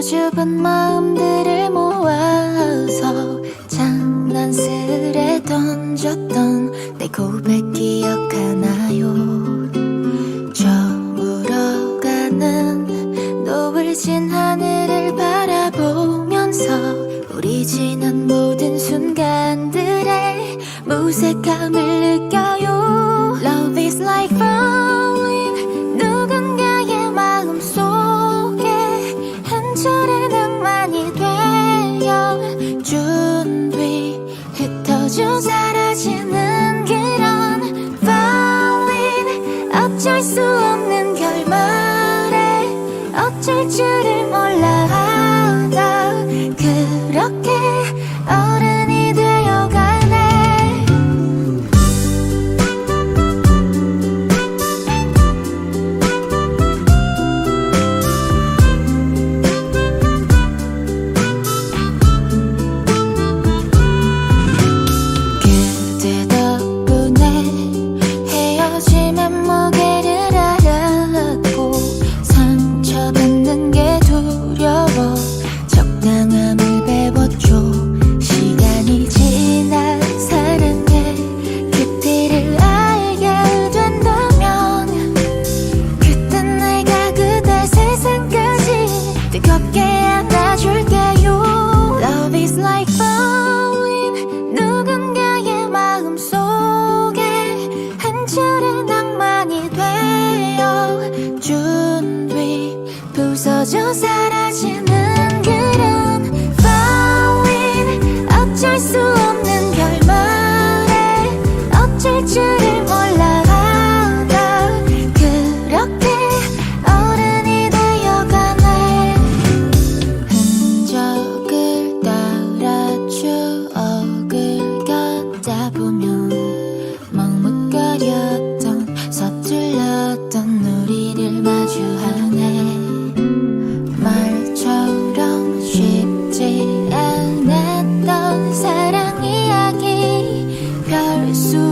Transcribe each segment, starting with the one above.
수줍은 마음들을 모아서 장난스레 던졌던 내 고백 기억하나요? 저물어가는 노을진 하늘을 바라보면서 우리 지난 모든 순간들의 무색함을 느껴 어쩔 줄을 몰라 그저 사라진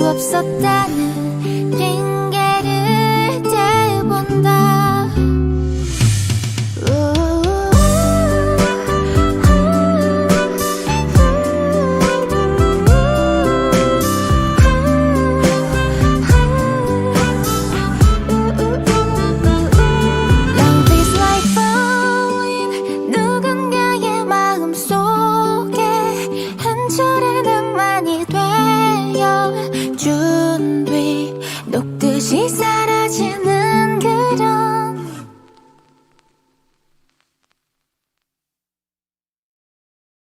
없었다는